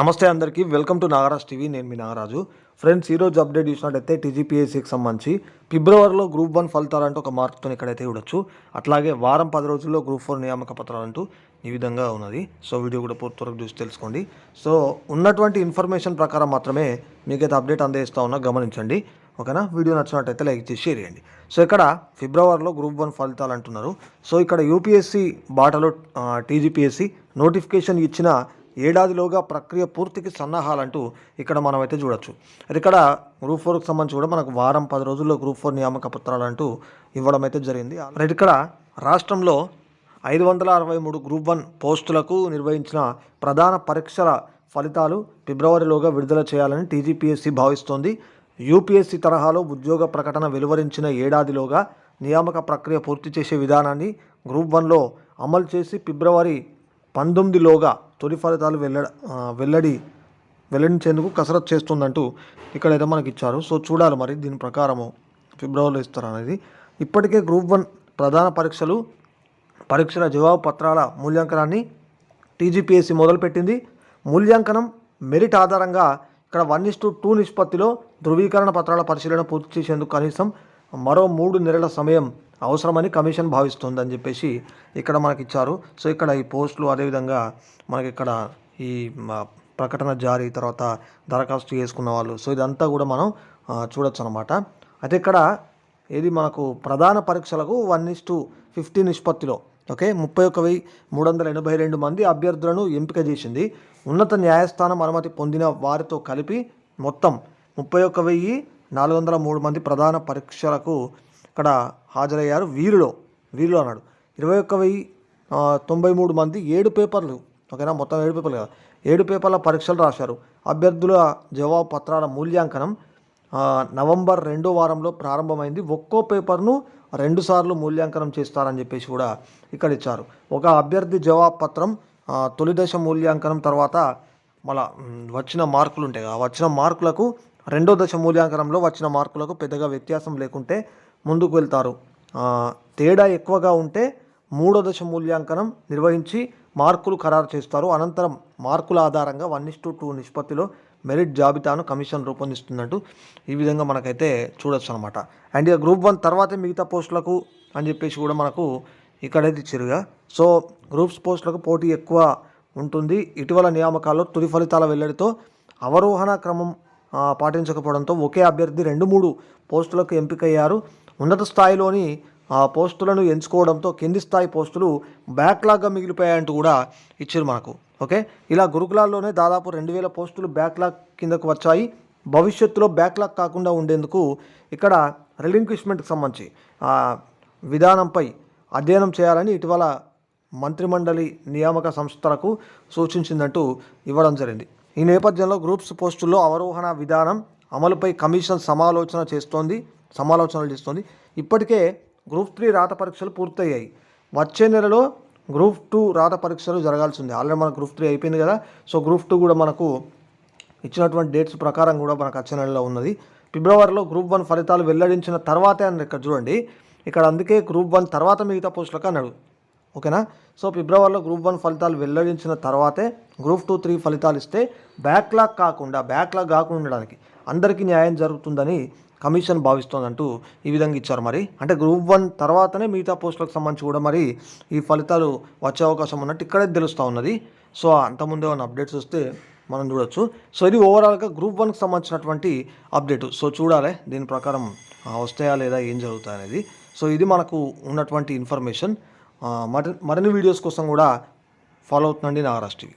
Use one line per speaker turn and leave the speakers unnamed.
నమస్తే అందరికీ welcome to Nagaraj TV. నేను మీ నాగరాజు. ఫ్రెండ్స్ ఈరోజు అప్డేట్ చూసినట్టయితే టీజీపీఎస్సీకి సంబంధించి ఫిబ్రవరిలో గ్రూప్ వన్ ఫలితాలంటూ ఒక మార్క్తో ఇక్కడైతే చూడొచ్చు. అట్లాగే వారం పది రోజుల్లో గ్రూప్ ఫోర్ నియామక పత్రాలంటూ ఈ విధంగా ఉన్నది. సో వీడియో కూడా పూర్తి వరకు చూసి తెలుసుకోండి. సో ఉన్నటువంటి ఇన్ఫర్మేషన్ ప్రకారం మాత్రమే మీకైతే అప్డేట్ అందజేస్తా ఉన్నా గమనించండి. ఓకేనా? వీడియో నచ్చినట్టయితే లైక్ చేసి షేర్ చేయండి. సో ఇక్కడ ఫిబ్రవరిలో గ్రూప్ వన్ ఫలితాలు అంటున్నారు సో ఇక్కడ యూపీఎస్సీ బాటలో టీజీపీఎస్సీ నోటిఫికేషన్ ఇచ్చిన ఏడాదిలోగా ప్రక్రియ పూర్తికి సన్నాహాలంటూ ఇక్కడ మనం అయితే చూడొచ్చు. అది ఇక్కడ గ్రూప్ ఫోర్కి సంబంధించి కూడా మనకు వారం పది రోజుల్లో గ్రూప్ ఫోర్ నియామక పత్రాలు అంటూ ఇవ్వడం అయితే జరిగింది. రైట్ ఇక్కడ రాష్ట్రంలో ఐదు వందల అరవై మూడు గ్రూప్ వన్ పోస్టులకు నిర్వహించిన ప్రధాన పరీక్షల ఫలితాలు ఫిబ్రవరిలోగా విడుదల చేయాలని టీజీపీఎస్సీ భావిస్తోంది. యూపీఎస్సీ తరహాలో ఉద్యోగ ప్రకటన వెలువరించిన ఏడాదిలోగా నియామక ప్రక్రియ పూర్తి చేసే విధానాన్ని గ్రూప్ వన్లో అమలు చేసి ఫిబ్రవరి పంతొమ్మిదిలోగా తొలి ఫలితాలు వెల్లడ వెల్లడి వెల్లడించేందుకు కసరత్తు చేస్తుందంటూ ఇక్కడైతే మనకి ఇచ్చారు సో చూడాలి మరి దీని ప్రకారము ఫిబ్రవరిలో ఇస్తారు అనేది. ఇప్పటికే గ్రూప్ వన్ ప్రధాన పరీక్షలు పరీక్షల జవాబు పత్రాల మూల్యాంకనాన్ని టీజీపీఎస్సీ మొదలుపెట్టింది. మూల్యాంకనం మెరిట్ ఆధారంగా ఇక్కడ వన్ ఇస్ టు టూ నిష్పత్తిలో ధృవీకరణ పత్రాల పరిశీలన పూర్తి చేసేందుకు కనీసం మరో మూడు నెలల సమయం అవసరమని కమిషన్ భావిస్తుందని చెప్పేసి ఇక్కడ మనకి ఇచ్చారు సో ఇక్కడ ఈ పోస్టులు అదేవిధంగా మనకి ఇక్కడ ఈ ప్రకటన జారీ తర్వాత దరఖాస్తు చేసుకున్న వాళ్ళు. సో ఇదంతా కూడా మనం చూడొచ్చు అనమాట అయితే ఇక్కడ ఇది మనకు ప్రధాన పరీక్షలకు వన్ ఇస్ టు ఫిఫ్టీ నిష్పత్తిలో ఓకే? ముప్పై ఒక వెయ్యి మూడు వందల ఎనభై రెండు మంది అభ్యర్థులను ఎంపిక చేసింది. ఉన్నత న్యాయస్థానం అనుమతి పొందిన వారితో కలిపి మొత్తం ముప్పై ఒక వెయ్యి నాలుగు వందల మూడు మంది ప్రధాన పరీక్షలకు ఇక్కడ హాజరయ్యారు. వీరిలో వీరిలో అన్నాడు. ఇరవై ఒక్క వెయ్యి తొంభై మూడు మంది ఏడు పేపర్లు ఓకేనా? మొత్తం ఏడు పేపర్లు కదా. ఏడు పేపర్ల పరీక్షలు రాశారు. అభ్యర్థుల జవాబు పత్రాల మూల్యాంకనం నవంబర్ రెండో వారంలో ప్రారంభమైంది. ఒక్కో పేపర్ను రెండుసార్లు మూల్యాంకనం చేస్తారని చెప్పేసి కూడా ఇక్కడ ఇచ్చారు. ఒక అభ్యర్థి జవాబు పత్రం తొలి దశ మూల్యాంకనం తర్వాత మళ్ళా వచ్చిన మార్కులు ఉంటాయి కదా, వచ్చిన మార్కులకు రెండో దశ మూల్యాంకనంలో వచ్చిన మార్కులకు పెద్దగా వ్యత్యాసం లేకుంటే ముందుకు వెళ్తారు తేడా ఎక్కువగా ఉంటే మూడో దశ మూల్యాంకనం నిర్వహించి మార్కులు ఖరారు చేస్తారు. అనంతరం మార్కుల ఆధారంగా వన్ ఇస్ టు టూ నిష్పత్తిలో మెరిట్ జాబితాను కమిషన్ రూపొందిస్తున్నట్టు ఈ విధంగా మనకైతే చూడొచ్చు అనమాట అండ్ ఇక గ్రూప్ వన్ తర్వాతే మిగతా పోస్టులకు అని చెప్పేసి కూడా మనకు ఇక్కడైతే ఇచ్చిరుగా సో గ్రూప్స్ పోస్టులకు పోటీ ఎక్కువ ఉంటుంది. ఇటీవల నియామకాల్లో తుది ఫలితాల వెల్లడితో అవరోహణ క్రమం పాటించకపోవడంతో ఒకే అభ్యర్థి రెండు మూడు పోస్టులకు ఎంపికయ్యారు. ఉన్నత స్థాయిలోని ఆ పోస్టులను ఎంచుకోవడంతో కింది స్థాయి పోస్టులు బ్యాక్లాగ్గా మిగిలిపోయాయంటూ కూడా ఇచ్చారు మనకు. ఓకే? ఇలా గురుకులాల్లోనే దాదాపు రెండు వేల పోస్టులు బ్యాక్లాగ్ కిందకు వచ్చాయి. భవిష్యత్తులో బ్యాక్లాగ్ కాకుండా ఉండేందుకు ఇక్కడ రిలింక్విష్మెంట్కి సంబంధించి ఆ, విధానంపై అధ్యయనం చేయాలని ఇటీవల మంత్రిమండలి నియామక సంస్థలకు సూచించిందంటూ ఇవ్వడం జరిగింది. ఈ నేపథ్యంలో గ్రూప్స్ పోస్టుల్లో అవరోహణ విధానం అమలుపై కమిషన్ సమాలోచన చేస్తోంది. సమాలోచనలు చేస్తోంది. ఇప్పటికే గ్రూప్ త్రీ రాత పరీక్షలు పూర్తయ్యాయి. వచ్చే నెలలో గ్రూప్ టూ రాత పరీక్షలు జరగాల్సి ఉంది ఆల్రెడీ మనకు గ్రూప్ త్రీ అయిపోయింది కదా. సో గ్రూప్ టూ కూడా మనకు ఇచ్చినటువంటి డేట్స్ ప్రకారం కూడా మనకు వచ్చే నెలలో ఉన్నది. ఫిబ్రవరిలో గ్రూప్ వన్ ఫలితాలు వెల్లడించిన తర్వాతే అని ఇక్కడ చూడండి. ఇక్కడ అందుకే గ్రూప్ వన్ తర్వాత మిగతా పోస్టులకు అన్నాడు. ఓకేనా? సో ఫిబ్రవరిలో గ్రూప్ వన్ ఫలితాలు వెల్లడించిన తర్వాతే గ్రూప్ టూ త్రీ ఫలితాలు ఇస్తే బ్యాక్లాగ్ కాకుండా బ్యాక్లాగ్ కాకుండా ఉండడానికి అందరికీ న్యాయం జరుగుతుందని కమిషన్ భావిస్తోందంటూ ఈ విధంగా ఇచ్చారు మరి. అంటే గ్రూప్ వన్ తర్వాతనే మిగతా పోస్టులకు సంబంధించి కూడా మరి ఈ ఫలితాలు వచ్చే అవకాశం ఉన్నట్టు ఇక్కడే తెలుస్తూ ఉన్నది. సో అంతకుముందే ఉన్న అప్డేట్స్ వస్తే మనం చూడొచ్చు. సో ఇది ఓవరాల్గా గ్రూప్ వన్కి సంబంధించినటువంటి అప్డేట్. సో చూడాలి దీని ప్రకారం వస్తాయా లేదా ఏం జరుగుతాయి అనేది. సో ఇది మనకు ఉన్నటువంటి ఇన్ఫర్మేషన్. మరి మరిన్ని వీడియోస్ కోసం కూడా ఫాలో అవుతుందండి నాగరాజ్ టీవీ.